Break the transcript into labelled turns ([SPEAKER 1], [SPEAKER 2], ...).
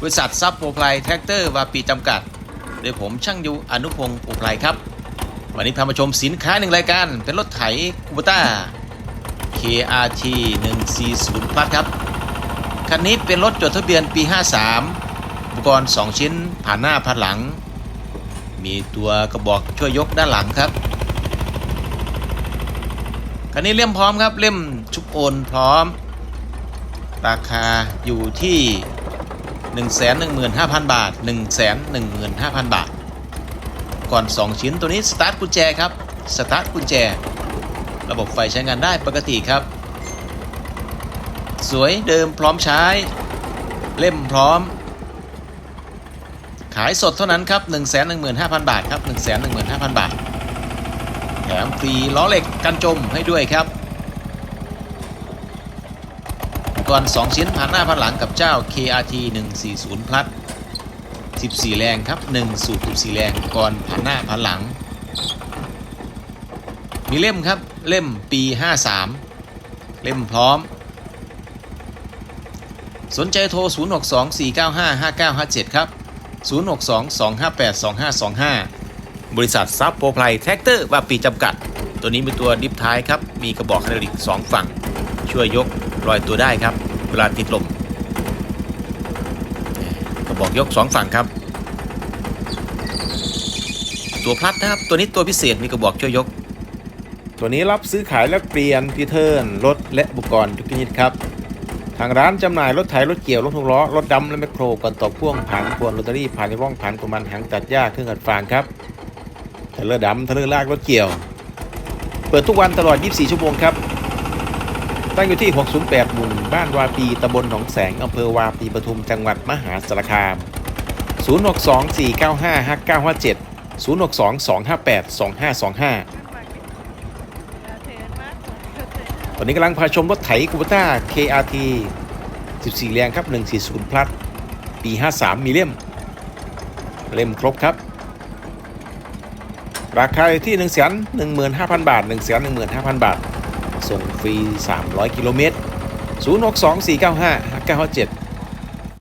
[SPEAKER 1] บริษัทซับโปรไพลแท็กเตอร์วาปีจำกัด โดยผมช่างยูอนุพงศ์โปรไพลครับ วันนี้พามาชมสินค้าหนึ่งรายการ เป็นรถไถคูปต้า KRT 140 Plus ครับ คันนี้เป็นรถจดทะเบียนปี 53 อุปกรณ์ 2 ชิ้น ผ่านหน้าผ่านหลัง มีตัวกระบอกช่วยยกด้านหลังครับ คันนี้เล่มพร้อมครับ เล่มชุบโอนพร้อม ราคาอยู่ที่ 115,000 บาท 115,000 บาท ก่อน 2 ชิ้นตัวนี้สตาร์ทกุญแจครับสตาร์ทกุญแจ ระบบไฟใช้งานได้ปกติครับ สวยเดิมพร้อมใช้ เล่มพร้อม ขายสดเท่านั้นครับ 115,000 บาทครับ 115,000 บาท แถมฟรีล้อเหล็กกันจมให้ด้วยครับอุป ก่อน2ชิ้นผ่านหน้าผ่านหลังกับเจ้า KRT 140 Plus 14 แรงครับ 1 สูบ14 แรงก่อนผ่านหน้าผ่านหลัง มีเล่มครับเล่มปี 53 เล่มพร้อม สนใจโทร 0624955957 ครับ 0622582525 บริษัทซับโปรไพลแท็กเตอร์ว่าปีจำกัด ตัวนี้เป็นตัวดิฟท้ายครับ มีกระบอกไฮดรอลิก2ฝั่ง ช่วยยก ลอยตัวได้ครับ เวลาติดลมกระบอกยก2ฝั่งครับ ตัวพลัดนะครับ ตัวนี้ตัวพิเศษมีกระบอกช่วยยก
[SPEAKER 2] ตัวนี้รับซื้อขายและเปลี่ยนพีเทิร์นรถและอุปกรณ์ทุกชนิดครับ ทางร้านจำหน่ายรถไถรถเกี่ยวรถหกล้อรถดำและแมคโครก่อนต่อพ่วงผ่านพวนลอตเตอรี่ผ่านในร่องผ่านกุมันหางตัดหญ้าเครื่องอัดฟางครับเทเลอร์ดำเทเลอร์ลากรถเกี่ยว เปิดทุกวันตลอด 24 ชั่วโมงครับ ตั้งอยู่ที่ 608 หมู่บ้านวาปีตำบลหนองแสงอำเภอวาปีปทุมจังหวัดมหาสารคาม 0624955957 0622582525 ตอนนี้กำลังพาชมรถไถคูปต้า KRT 14 แรงครับ 140 พลัส ปี 53 มีเล่ม เล่มครบครับ ราคาอยู่ที่ 1 1 5 0 0 0 บาท 1 1 5 0 0 0 บาท ส่งฟรี 300 กิโลเมตร 062 495 5957